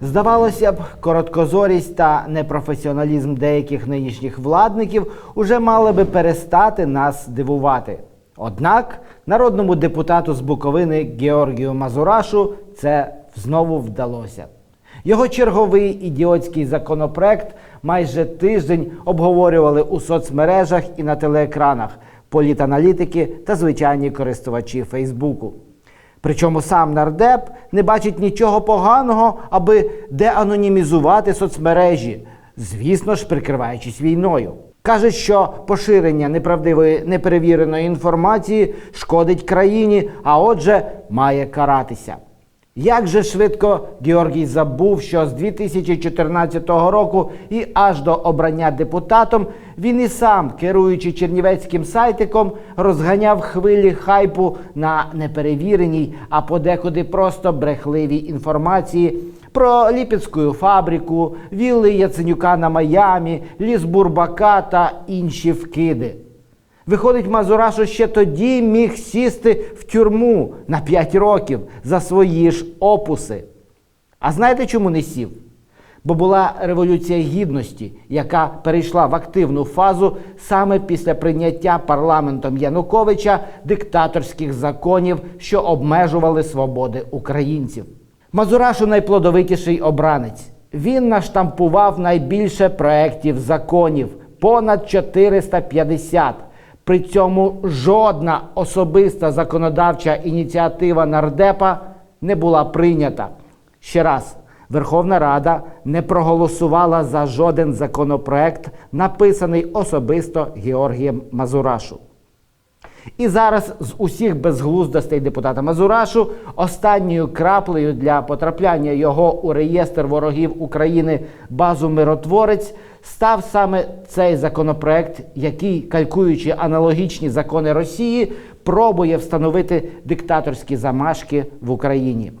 Здавалося б, короткозорість та непрофесіоналізм деяких нинішніх владників уже мали би перестати нас дивувати. Однак народному депутату з Буковини Георгію Мазурашу це знову вдалося. Його черговий ідіотський законопроект майже тиждень обговорювали у соцмережах і на телеекранах політаналітики та звичайні користувачі Фейсбуку. Причому сам нардеп не бачить нічого поганого, аби деанонімізувати соцмережі, звісно ж, прикриваючись війною. Каже, що поширення неправдивої неперевіреної інформації шкодить країні, а отже, має каратися. Як же швидко Георгій забув, що з 2014 року і аж до обрання депутатом він і сам, керуючи чернівецьким сайтиком, розганяв хвилі хайпу на неперевіреній, а подекуди просто брехливій інформації про Ліпецьку фабрику, вілли Яценюка на Майамі, ліс Бурбака та інші вкиди. Виходить, Мазурашу ще тоді міг сісти в тюрму на 5 років за свої ж опуси. А знаєте, чому не сів? Бо була революція гідності, яка перейшла в активну фазу саме після прийняття парламентом Януковича диктаторських законів, що обмежували свободи українців. Мазурашу найплодовитіший обранець. Він наштампував найбільше проєктів законів понад 450. При цьому жодна особиста законодавча ініціатива нардепа не була прийнята. Ще раз, Верховна Рада не проголосувала за жоден законопроект, написаний особисто Георгієм Мазурашу. І зараз з усіх безглуздостей депутата Мазурашу останньою краплею для потрапляння його у реєстр ворогів України базу миротворець став саме цей законопроект, який, калькуючи аналогічні закони Росії, пробує встановити диктаторські замашки в Україні.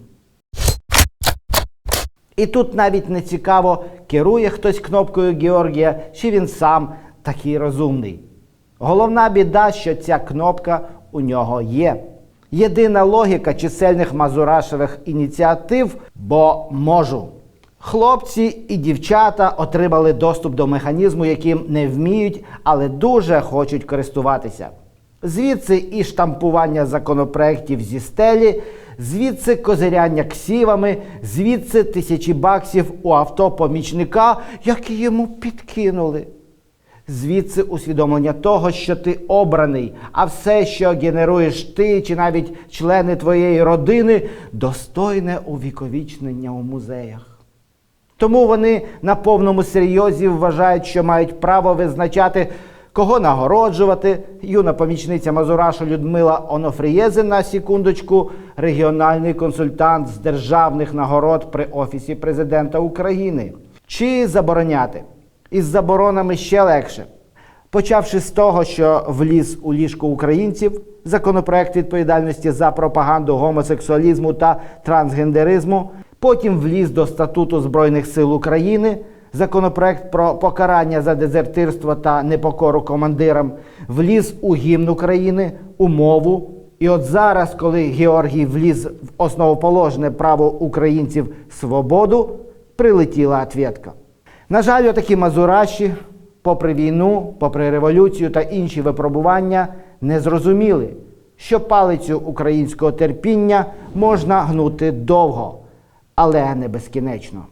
І тут навіть не цікаво, керує хтось кнопкою Георгія, чи він сам такий розумний. Головна біда, що ця кнопка у нього є. Єдина логіка чисельних мазурашевих ініціатив, бо можу. Хлопці і дівчата отримали доступ до механізму, яким не вміють, але дуже хочуть користуватися. Звідси і штампування законопроєктів зі стелі, звідси козиряння ксівами, звідси тисячі баксів у авто помічника, які йому підкинули. Звідси усвідомлення того, що ти обраний, а все, що генеруєш ти чи навіть члени твоєї родини, достойне увіковічнення у музеях. Тому вони на повному серйозі вважають, що мають право визначати, кого нагороджувати. Юна помічниця Мазурашу Людмила Онофрієзе на секундочку, регіональний консультант з державних нагород при Офісі президента України. Чи забороняти? Із заборонами ще легше. Почавши з того, що вліз у ліжко українців законопроект відповідальності за пропаганду гомосексуалізму та трансгендеризму, потім вліз до статуту Збройних сил України, законопроект про покарання за дезертирство та непокору командирам, вліз у гімн України, у мову. І от зараз, коли Георгій вліз в основоположне право українців свободу, прилетіла ответка. На жаль, отакі мазураші, попри війну, попри революцію та інші випробування, не зрозуміли, що палицю українського терпіння можна гнути довго, але не безкінечно.